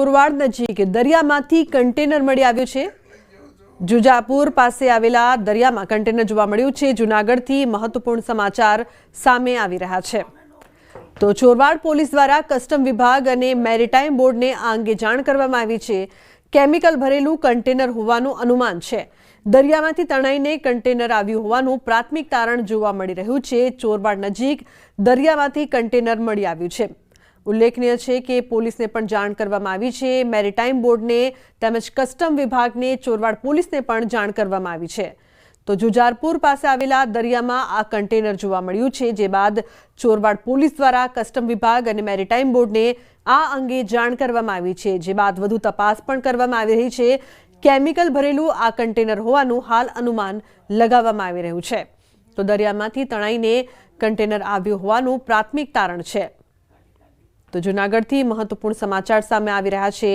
ચોરવાડ નજીક દરિયામાંથી કન્ટેનર મળી આવ્યું છે. જુજાપુર પાસે આવેલા દરિયામાં કન્ટેનર જોવા મળ્યું છે. જુનાગઢથી મહત્વપૂર્ણ સમાચાર સામે આવી રહ્યા છે. તો ચોરવાડ પોલીસ દ્વારા કસ્ટમ વિભાગ અને મેરીટાઈમ બોર્ડને આ અંગે જાણ કરવામાં આવી છે. કેમિકલ ભરેલું કન્ટેનર હોવાનું અનુમાન છે. દરિયામાંથી તણાઈને કન્ટેનર આવ્યું હોવાનું પ્રાથમિક તારણ જોવા મળી રહ્યું છે. ચોરવાડ નજીક દરિયામાંથી કન્ટેનર મળી આવ્યું છે. ઉલ્લેખનીય છે કે પોલીસને પણ જાણ કરવામાં આવી છે. મેરીટાઈમ બોર્ડને તેમજ કસ્ટમ વિભાગને ચોરવાડ પોલીસને પણ જાણ કરવામાં આવી છે. તો જુજારપુર પાસે આવેલા દરિયામાં આ કન્ટેનર જોવા મળ્યું છે, જે બાદ ચોરવાડ પોલીસ દ્વારા કસ્ટમ વિભાગ અને મેરીટાઈમ બોર્ડને આ અંગે જાણ કરવામાં આવી છે. જે બાદ વધુ તપાસ પણ કરવામાં આવી રહી છે. કેમિકલ ભરેલું આ કન્ટેનર હોવાનું હાલ અનુમાન લગાવવામાં આવી રહ્યું છે. તો દરિયામાંથી તણાઈને કન્ટેનર આવ્યું હોવાનું પ્રાથમિક તારણ છે. તો જુનાગઢથી મહત્વપૂર્ણ સમાચાર સામે આવી રહ્યા છે.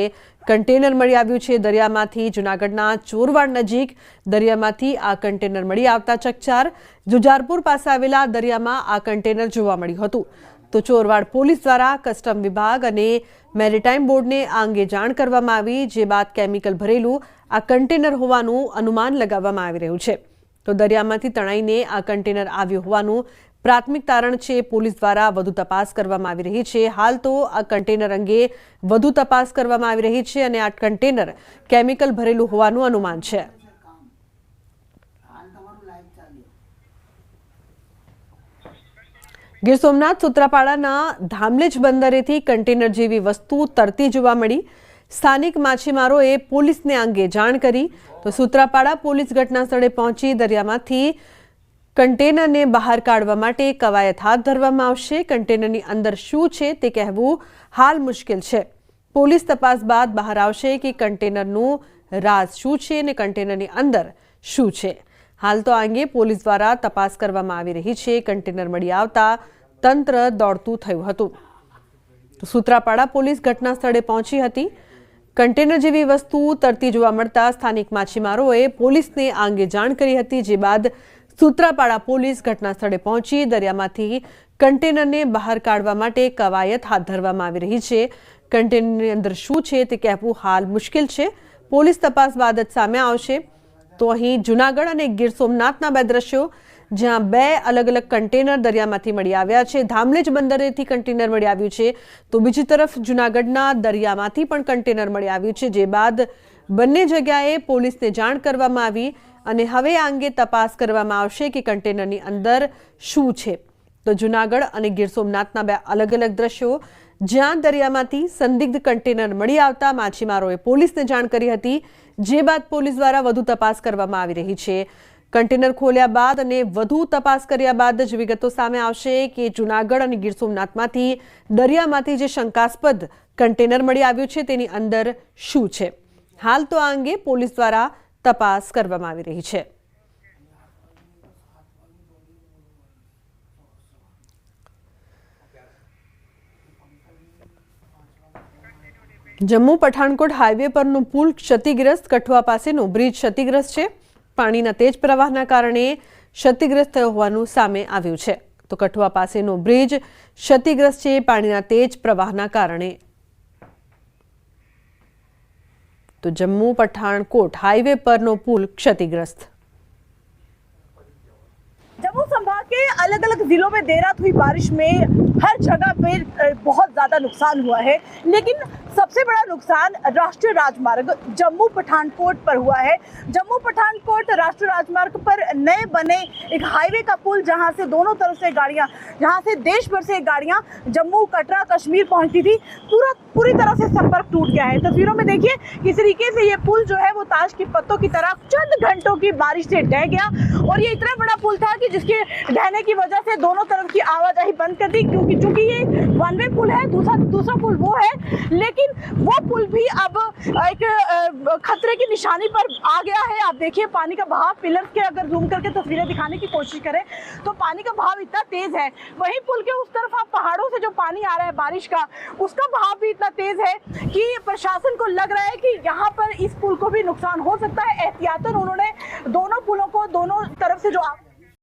કન્ટેનર મળી આવ્યું છે દરિયામાંથી. જુનાગઢના ચોરવાડ નજીક દરિયામાંથી આ કન્ટેનર મળી આવતા ચકચાર. જુજારપુર પાસે આવેલા દરિયામાં આ કન્ટેનર જોવા મળ્યું હતું. તો ચોરવાડ પોલીસ દ્વારા કસ્ટમ વિભાગ અને મેરીટાઈમ બોર્ડને આ અંગે જાણ કરવામાં આવી, જે બાદ કેમિકલ ભરેલું આ કન્ટેનર હોવાનું અનુમાન લગાવવામાં આવી રહ્યું છે. તો દરિયામાંથી તણાઈને આ કન્ટેનર આવ્યું હોવાનું પ્રાથમિક તારણ છે, પોલીસ દ્વારા વધુ તપાસ કરવામાં આવી રહી છે. હાલ તો આ કન્ટેનર અંગે વધુ તપાસ કરવામાં આવી રહી છે અને આ કન્ટેનર કેમિકલ ભરેલું હોવાનું અનુમાન છે. ગીર સોમનાથ સુત્રાપાડાના ધામલેજ બંદરેથી કન્ટેનર જેવી વસ્તુ તરતી જોવા મળી. સ્થાનિક માછીમારોએ પોલીસને અંગે જાણ કરી. તો સુત્રાપાડા પોલીસ ઘટના સ્થળે પહોંચી દરિયામાંથી કન્ટેનરને બહાર કાઢવા માટે કવાયત હાથ ધરવામાં આવશે. કન્ટેનરની અંદર શું છે તે કહેવું હાલ મુશ્કેલ છે. પોલીસ તપાસ બાદ બહાર આવશે કે કન્ટેનરનું રાજ શું છે અને કન્ટેનરની અંદર શું છે. હાલ તો આ અંગે પોલીસ દ્વારા તપાસ કરવામાં આવી રહી છે. કન્ટેનર મળી આવતા તંત્ર દોડતું થયું હતું. સૂત્રાપાડા પોલીસ ઘટના સ્થળે પહોંચી હતી. કન્ટેનર જેવી વસ્તુ તરતી જોવા મળતા સ્થાનિક માછીમારોએ પોલીસને આ અંગે જાણ કરી હતી, જે બાદ સૂત્રાપાડા પોલીસ ઘટના સ્થળે પહોંચી દરિયામાંથી કન્ટેનરને બહાર કાઢવા માટે કવાયત હાથ ધરવામાં આવી રહી છે. કન્ટેનરની અંદર શું છે તે કહેવું હાલ મુશ્કેલ છે. પોલીસ તપાસ બાદ જ સામે આવશે. તો અહીં જુનાગઢ અને ગીર સોમનાથના બે દ્રશ્યો, જ્યાં બે અલગ અલગ કન્ટેનર દરિયામાંથી મળી આવ્યા છે. ધામલેજ બંદરેથી કન્ટેનર મળી આવ્યું છે. તો બીજી તરફ જુનાગઢના દરિયામાંથી પણ કન્ટેનર મળી આવ્યું છે, જે બાદ બંને જગ્યાએ પોલીસને જાણ કરવામાં આવી અને હવે આ અંગે તપાસ કરવામાં આવશે કે કન્ટેનરની અંદર શું છે. તો જુનાગઢ અને ગીર સોમનાથના બે અલગ અલગ દ્રશ્યો. જ્યાં દરિયામાંથી સંદિગ્ધ કન્ટેનર મળી આવતા માછીમારોએ પોલીસને જાણ કરી હતી, જે બાદ પોલીસ દ્વારા વધુ તપાસ કરવામાં આવી રહી છે. કન્ટેનર ખોલ્યા બાદ અને વધુ તપાસ કર્યા બાદ જ વિગતો સામે આવશે કે જુનાગઢ અને ગીર સોમનાથમાંથી દરિયામાંથી જે શંકાસ્પદ કન્ટેનર મળી આવ્યું છે તેની અંદર શું છે. હાલ તો આ અંગે પોલીસ દ્વારા તપાસ કરવામાં આવી રહી છે. જમ્મુ પઠાણકોટ હાઈવે પરનું પુલ ક્ષતિગ્રસ્ત કઠવા પાસેનું બ્રિજ ક્ષતિગ્રસ્ત છે. પાણીના તેજ પ્રવાહના કારણે ક્ષતિગ્રસ્ત થયો હોવાનું સામે આવ્યું છે. તો કઠવા પાસેનો બ્રિજ ક્ષતિગ્રસ્ત છે, પાણીના તેજ પ્રવાહના કારણે जम्मू पठानकोट हाईवे पर नो पुल क्षतिग्रस्त जम्मू संभाग के अलग अलग जिलों में देर रात हुई बारिश में हर जगह पे बहुत ज़्यादा नुकसान हुआ है लेकिन सबसे बड़ा नुकसान राष्ट्रीय राजमार्ग जम्मू पठानकोट पर हुआ है। जम्मू पठानकोट राष्ट्रीय राजमार्ग पर नए बने एक हाईवे का पुल, जहाँ से दोनों तरफ़ से गाड़ियाँ, जहाँ से देश भर से गाड़ियाँ जम्मू, कटरा, कश्मीर पहुँचती थी, पूरा पूरी तरह से संपर्क टूट गया है। तस्वीरों में देखिए, किस तरीके से ये पुल जो है, वो ताश के पत्तों की तरह चंद घंटों की बारिश से ढह गया और ये इतना बड़ा पुल था कि जिसके ढहने की वजह से दोनों तरफ़ की आवाजाही बंद कर दी, क्योंकि चूँकि ये वन वे पुल है, दूसरा दूसरा पुल वो है, लेकिन वो पुल भी अब एक खतरे की निशानी पर आ गया है। आप देखिए, पानी का बहाव पिलर के अगर जूम करके तस्वीरें दिखाने की कोशिश करें तो पानी का बहाव इतना तेज है। वहीं पुल के उस तरफ़ आप पहाड़ों से जो पानी आ रहा है बारिश का, उसका बहाव भी इतना तेज है कि प्रशासन को लग रहा है कि यहाँ पर इस पुल को भी नुकसान हो सकता है। एहतियातन उन्होंने दोनों पुलों को दोनों तरफ़ से जो आ-